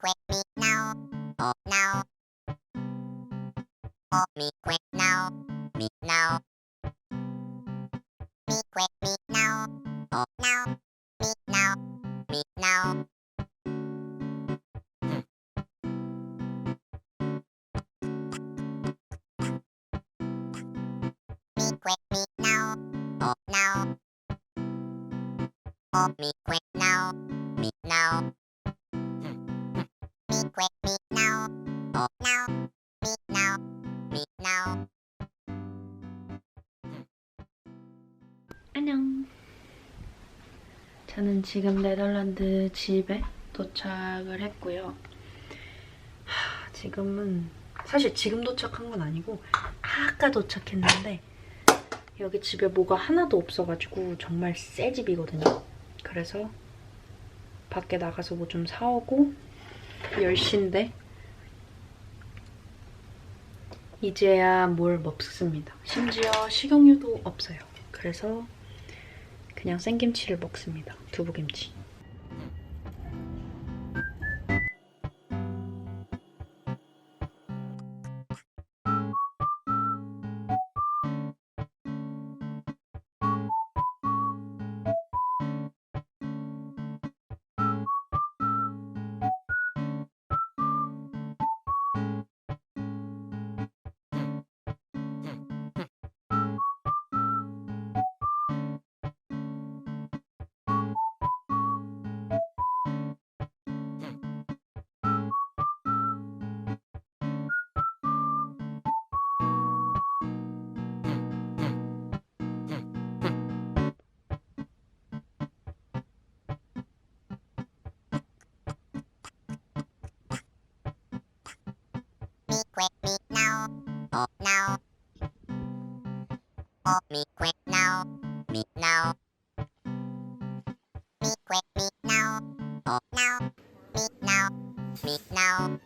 quick me now. Oh now. Oh me quick now. Me now. Me quick me now. Oh now. Me now. Me now. Me quick me now. Oh now. Oh me quick now. Me now. 안녕. 저는 지금 네덜란드 집에 도착을 했고요. 하, 지금은 사실 지금 도착한 건 아니고 아까 도착했는데 여기 집에 뭐가 하나도 없어가지고 정말 새 집이거든요. 그래서 밖에 나가서 뭐 좀 사오고 10시인데 이제야 뭘 먹습니다. 심지어 식용유도 없어요. 그래서 그냥 생김치를 먹습니다. 두부김치. Quick me now. Oh now. Oh me quick now. Me now. Me quick me now. Oh now. Me now. Me now.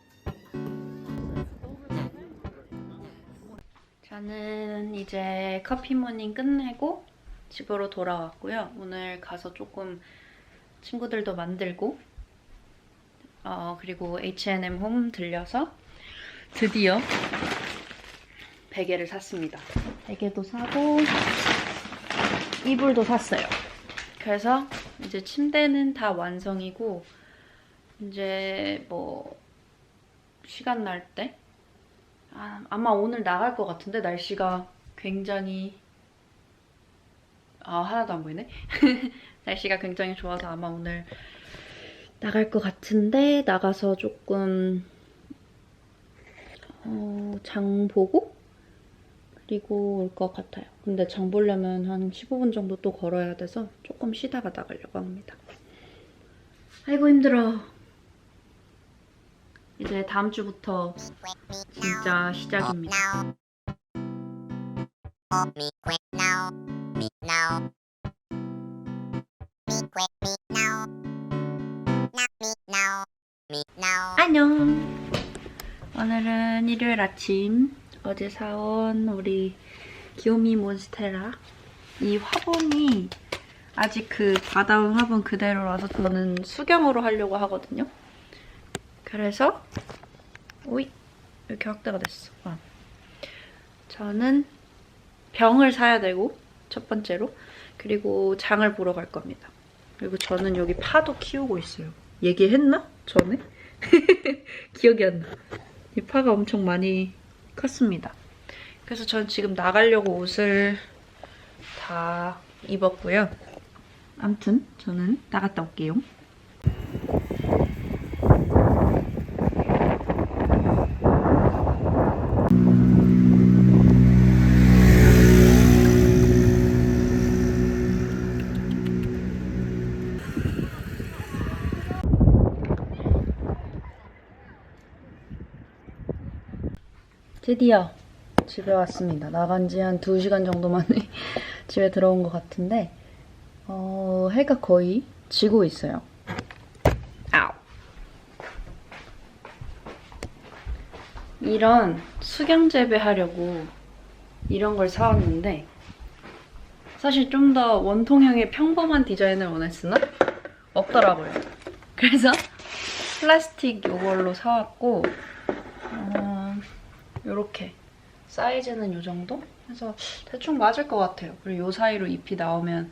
저는 이제 커피 모닝 끝내고 집으로 돌아왔고요. 오늘 가서 조금 친구들도 만들고 어, 그리고 H&M 홈 들려서 드디어 베개를 샀습니다. 베개도 사고 이불도 샀어요. 그래서 이제 침대는 다 완성이고 이제 뭐 시간 날때 아, 아마 오늘 나갈 것 같은데 날씨가 굉장히 아 하나도 안 보이네 날씨가 굉장히 좋아서 아마 오늘 나갈 것 같은데 나가서 조금 어, 장 보고 그리고 올 것 같아요 근데 장 보려면 한 15분 정도 또 걸어야 돼서 조금 쉬다가 나가려고 합니다 아이고 힘들어 이제 다음 주부터. 진짜 시작입니다. 안녕. 오늘은 일요일 아침 어제 사온 우리 귀요미 몬스테라 이 화분이 아직 그 받아온 화분 그대로라서 저는 수경으로 하려고 하거든요. 그래서 오이 이렇게 확대가 됐어. 아. 저는 병을 사야 되고 첫 번째로 그리고 장을 보러 갈 겁니다. 그리고 저는 여기 파도 키우고 있어요. 얘기했나? 전에? 기억이 안 나. 이 파가 엄청 많이 컸습니다. 그래서 전 지금 나가려고 옷을 다 입었고요. 아무튼 저는 나갔다 올게요. 드디어 집에 왔습니다. 나간 지 한 2시간 정도 만에 집에 들어온 것 같은데 어, 해가 거의 지고 있어요. 아우. 이런 수경 재배하려고 이런 걸 사왔는데 사실 좀 더 원통형의 평범한 디자인을 원했으나 없더라고요. 그래서 플라스틱 요걸로 사왔고 어, 요렇게 사이즈는 요 정도? 그래서 대충 맞을 것 같아요. 그리고 요 사이로 잎이 나오면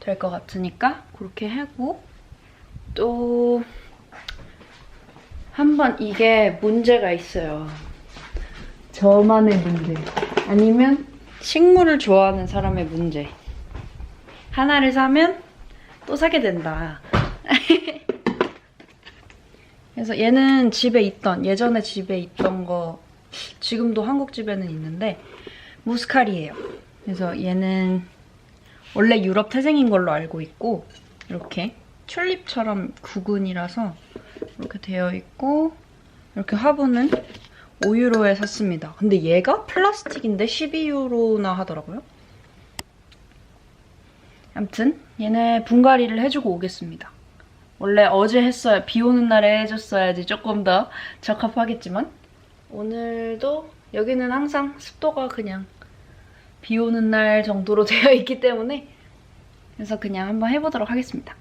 될 것 같으니까 그렇게 하고 또 한번 이게 문제가 있어요. 저만의 문제. 아니면 식물을 좋아하는 사람의 문제. 하나를 사면 또 사게 된다. 그래서 얘는 집에 있던, 예전에 집에 있던 거, 지금도 한국 집에는 있는데, 무스칼이에요. 그래서 얘는 원래 유럽 태생인 걸로 알고 있고, 이렇게 튤립처럼 구근이라서 이렇게 되어 있고, 이렇게 화분은 5유로에 샀습니다. 근데 얘가 플라스틱인데 12유로나 하더라고요. 아무튼 얘네 분갈이를 해주고 오겠습니다. 원래 어제 했어야 비 오는 날에 해줬어야지 조금 더 적합하겠지만 오늘도 여기는 항상 습도가 그냥 비 오는 날 정도로 되어 있기 때문에 그래서 그냥 한번 해보도록 하겠습니다.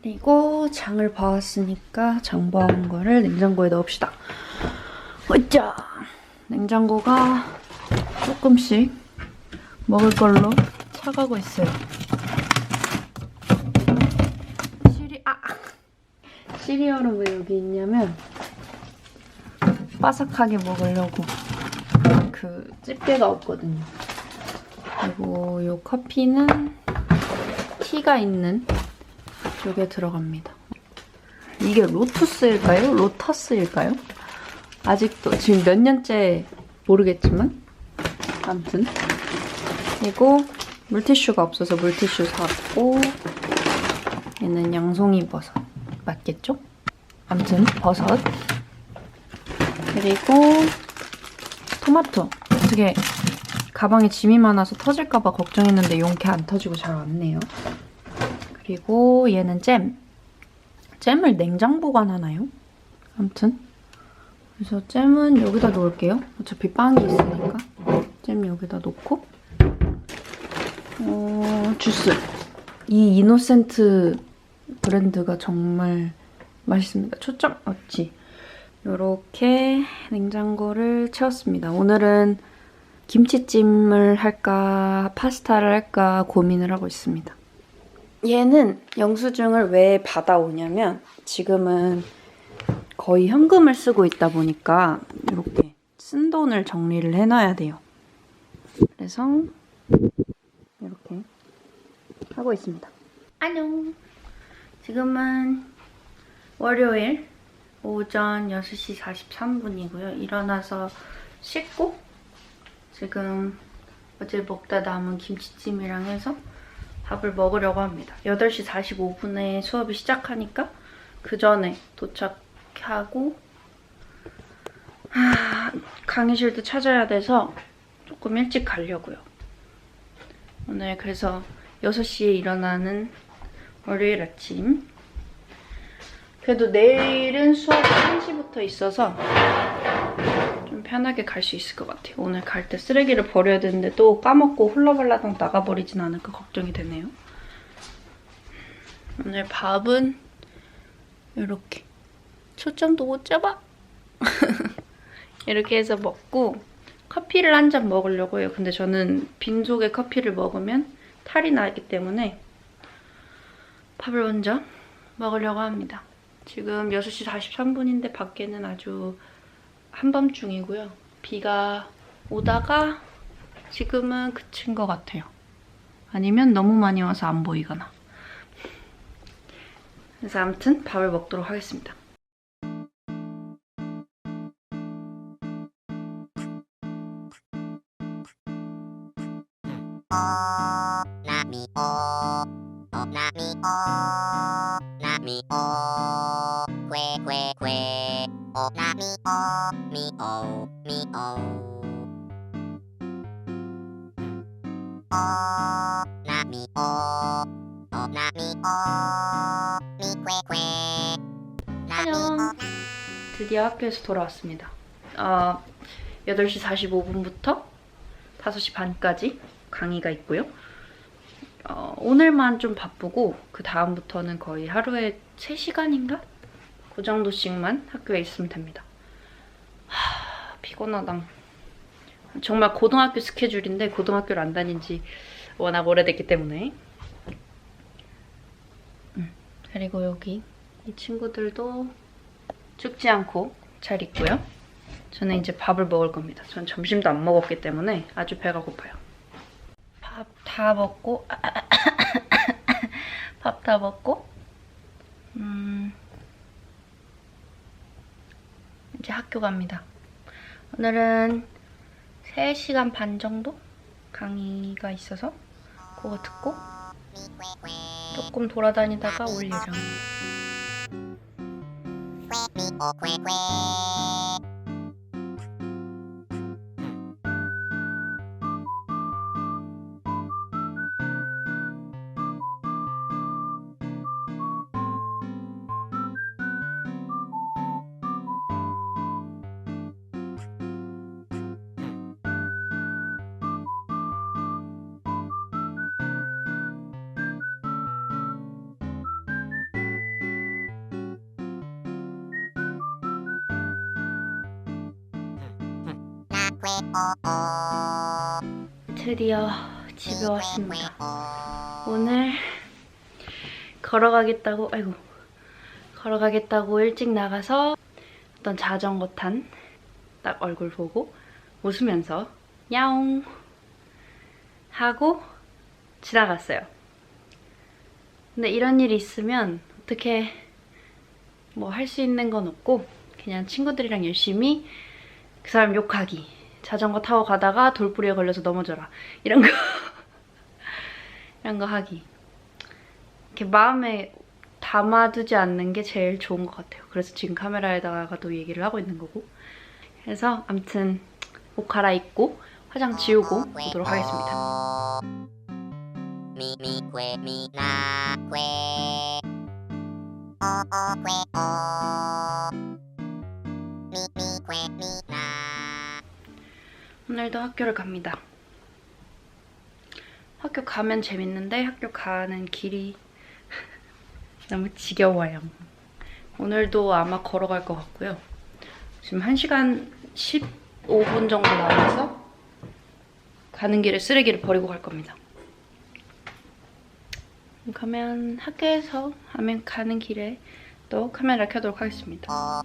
그리고 장을 봐왔으니까 장 봐온 거를 냉장고에 넣읍시다. 어짜 냉장고가 조금씩 먹을 걸로 차가고 있어요. 시리 아 시리얼은 왜 여기 있냐면 바삭하게 먹으려고 그 집게가 없거든요. 그리고 이 커피는 티가 있는 쪽에 들어갑니다. 이게 로투스일까요? 로타스일까요? 아직도 지금 몇 년째 모르겠지만 아무튼 그리고 물티슈가 없어서 물티슈 샀고 얘는 양송이 버섯 맞겠죠? 아무튼 버섯 그리고 토마토 어떻게 가방에 짐이 많아서 터질까봐 걱정했는데 용케 안 터지고 잘 왔네요. 그리고 얘는 잼. 잼을 냉장 보관하나요? 아무튼 그래서 잼은 여기다 놓을게요. 어차피 빵이 있으니까 잼 여기다 놓고 어, 주스. 이 이노센트 브랜드가 정말 맛있습니다. 초점 없지. 이렇게 냉장고를 채웠습니다. 오늘은 김치찜을 할까 파스타를 할까 고민을 하고 있습니다. 얘는 영수증을 왜 받아오냐면 지금은 거의 현금을 쓰고 있다 보니까 이렇게 쓴 돈을 정리를 해놔야 돼요. 그래서 이렇게 하고 있습니다. 안녕. 지금은 월요일 오전 6시 43분이고요. 일어나서 씻고 지금 어제 먹다 남은 김치찜이랑 해서 밥을 먹으려고 합니다. 8시 45분에 수업이 시작하니까 그 전에 도착하고 하, 강의실도 찾아야 돼서 조금 일찍 가려고요. 오늘 그래서 6시에 일어나는 월요일 아침 그래도 내일은 수업이 1시부터 있어서 좀 편하게 갈 수 있을 것 같아요. 오늘 갈 때 쓰레기를 버려야 되는데 또 까먹고 훌라발라당 나가버리진 않을까 걱정이 되네요. 오늘 밥은 이렇게 초점도 못 잡아 이렇게 해서 먹고 커피를 한 잔 먹으려고 해요. 근데 저는 빈속에 커피를 먹으면 탈이 나기 때문에 밥을 먼저 먹으려고 합니다. 지금 6시 43분인데 밖에는 아주 한밤중이고요. 비가 오다가 지금은 그친 것 같아요. 아니면 너무 많이 와서 안 보이거나. 그래서 아무튼 밥을 먹도록 하겠습니다. 어 나미 어 어, 나미 어 어어어 que que na mi o 안녕. 드디어 학교에서 돌아왔습니다. 어, 8시 45분부터 5시 반까지 강의가 있고요. 어, 오늘만 좀 바쁘고 그 다음부터는 거의 하루에 3시간인가? 그 정도씩만 학교에 있으면 됩니다. 하, 피곤하다. 정말 고등학교 스케줄인데 고등학교를 안 다닌 지 워낙 오래됐기 때문에 음, 그리고 여기 이 친구들도 죽지 않고 잘 있고요. 저는 이제 밥을 먹을 겁니다. 전 점심도 안 먹었기 때문에 아주 배가 고파요. 밥 다 먹고 밥 다 먹고 음 이제 학교 갑니다. 오늘은 3시간 반 정도 강의가 있어서 그거 듣고 조금 돌아다니다가 올 예정입니다. 드디어 집에 왔습니다. 오늘 걸어가겠다고 아이고 걸어가겠다고 일찍 나가서 어떤 자전거 탄 딱 얼굴 보고 웃으면서 야옹 하고 지나갔어요. 근데 이런 일이 있으면 어떻게 뭐 할 수 있는 건 없고 그냥 친구들이랑 열심히 그 사람 욕하기 자전거 타고 가다가 돌부리에 걸려서 넘어져라 이런 거 이런 거 하기. 이렇게 마음에 담아두지 않는 게 제일 좋은 것 같아요. 그래서 지금 카메라에다가도 얘기를 하고 있는 거고. 그래서 아무튼 옷 갈아입고 화장 지우고 오도록 하겠습니다. 오늘도 학교를 갑니다. 학교 가면 재밌는데 학교 가는 길이 너무 지겨워요. 오늘도 아마 걸어갈 것 같고요. 지금 1시간 15분 정도 남아서 가는 길에 쓰레기를 버리고 갈 겁니다. 가면 학교에서 하면 가는 길에 또 카메라 켜도록 하겠습니다.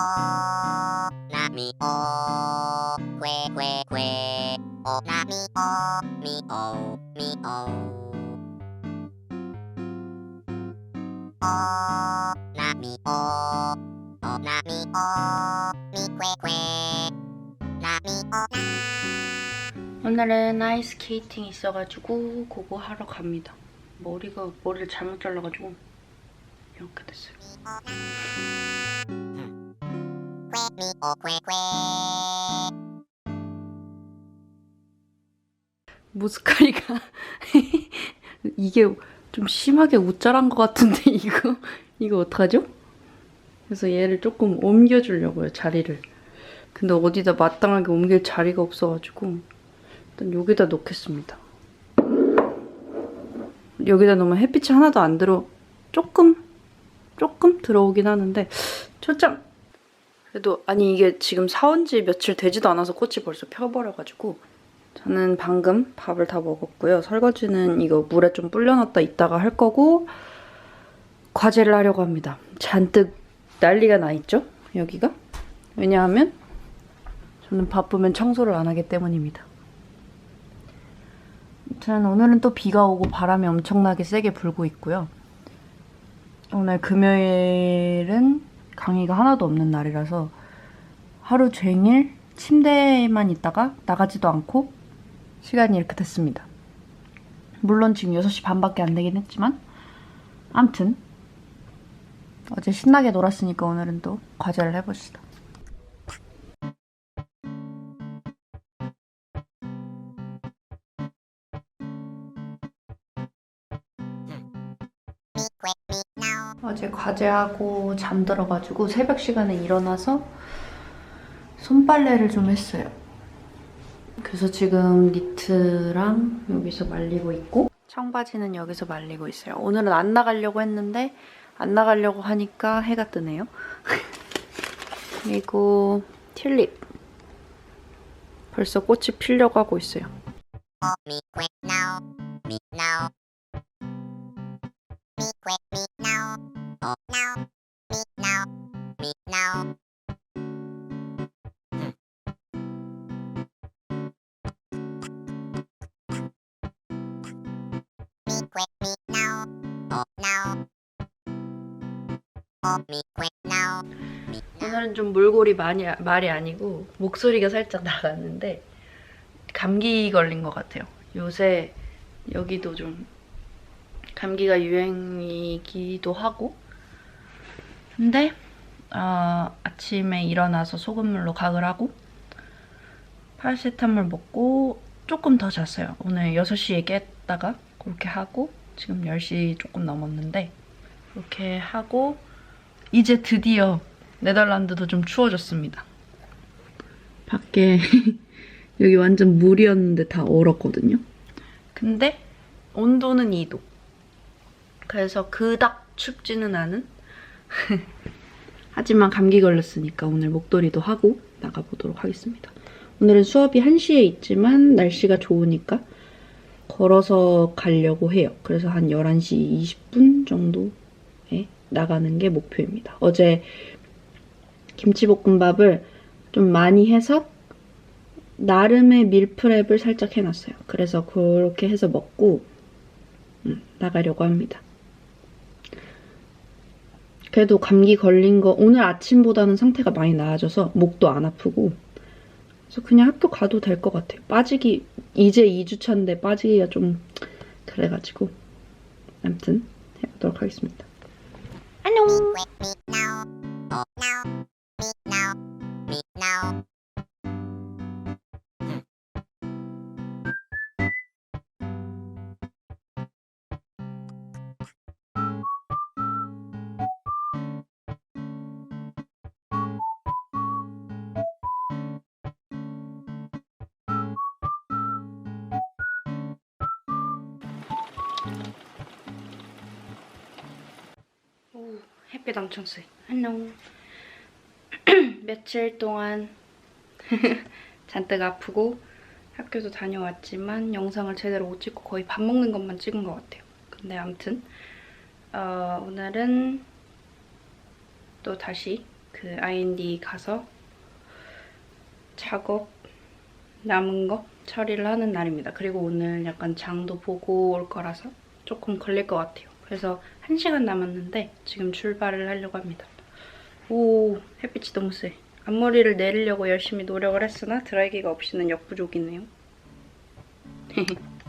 O mi o o na mi o o na mi o mi que que na mi o 오늘은 아이스 스케이팅 있어가지고 그거 하러 갑니다. 머리가 머리를 잘못 잘라가지고 이렇게 됐어요. 무스카리가 이게 좀 심하게 우짤한 것 같은데 이거 이거 어떡하죠? 그래서 얘를 조금 옮겨주려고요 자리를. 근데 어디다 마땅하게 옮길 자리가 없어가지고 일단 여기다 놓겠습니다. 여기다 놓으면 햇빛이 하나도 안 들어 조금 조금 들어오긴 하는데 초점 그래도 아니 이게 지금 사온 지 며칠 되지도 않아서 꽃이 벌써 펴버려가지고 저는 방금 밥을 다 먹었고요. 설거지는 이거 물에 좀 불려놨다 이따가 할 거고 과제를 하려고 합니다. 잔뜩 난리가 나 있죠? 여기가? 왜냐하면 저는 바쁘면 청소를 안 하기 때문입니다. 아무튼 오늘은 또 비가 오고 바람이 엄청나게 세게 불고 있고요. 오늘 금요일은 강의가 하나도 없는 날이라서 하루 종일 침대에만 있다가 나가지도 않고 시간이 이렇게 됐습니다. 물론 지금 6시 반밖에 안 되긴 했지만 암튼 어제 신나게 놀았으니까 오늘은 또 과제를 해봅시다. 과제하고 잠들어가지고 새벽 시간에 일어나서 손빨래를 좀 했어요. 그래서 지금 니트랑 여기서 말리고 있고 청바지는 여기서 말리고 있어요. 오늘은 안 나가려고 했는데 안 나가려고 하니까 해가 뜨네요. 그리고 튤립 벌써 꽃이 피려고 하고 있어요. Me me now. Oh oh. Oh. 오늘은 좀 몰골이 많이 말이 아니고 목소리가 살짝 나갔는데 감기 걸린 것 같아요. 요새 여기도 좀 감기가 유행이기도 하고 근데 어, 아침에 일어나서 소금물로 각을 하고 파라세타몰 먹고 조금 더 잤어요. 오늘 6시에 깼다가 그렇게 하고 지금 10시 조금 넘었는데 그렇게 하고 이제 드디어 네덜란드도 좀 추워졌습니다. 밖에 여기 완전 물이었는데 다 얼었거든요. 근데 온도는 2도. 그래서 그닥 춥지는 않은. 하지만 감기 걸렸으니까 오늘 목도리도 하고 나가보도록 하겠습니다. 오늘은 수업이 1시에 있지만 날씨가 좋으니까 걸어서 가려고 해요. 그래서 한 11시 20분 정도에 나가는 게 목표입니다. 어제 김치볶음밥을 좀 많이 해서 나름의 밀프렙을 살짝 해놨어요. 그래서 그렇게 해서 먹고 음, 나가려고 합니다. 그래도 감기 걸린 거 오늘 아침보다는 상태가 많이 나아져서 목도 안 아프고 그래서 그냥 학교 가도 될 것 같아요. 빠지기 이제 2주차인데 빠지기가 좀 그래가지고 아무튼 해보도록 하겠습니다. 안녕. 햇빛 엄청 세. 안녕. 며칠 동안 잔뜩 아프고 학교도 다녀왔지만 영상을 제대로 못 찍고 거의 밥 먹는 것만 찍은 것 같아요. 근데 아무튼 어, 오늘은 또 다시 그 I&D 가서 작업 남은 거 처리를 하는 날입니다. 그리고 오늘 약간 장도 보고 올 거라서 조금 걸릴 것 같아요. 그래서 1시간 남았는데 지금 출발을 하려고 합니다. 오, 햇빛이 너무 세. 앞머리를 내리려고 열심히 노력을 했으나 드라이기가 없이는 역부족이네요.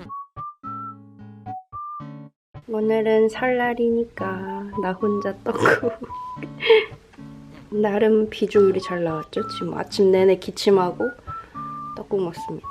오늘은 설날이니까 나 혼자 떡국. 나름 비주얼이 잘 나왔죠? 지금 아침 내내 기침하고 떡국 먹습니다.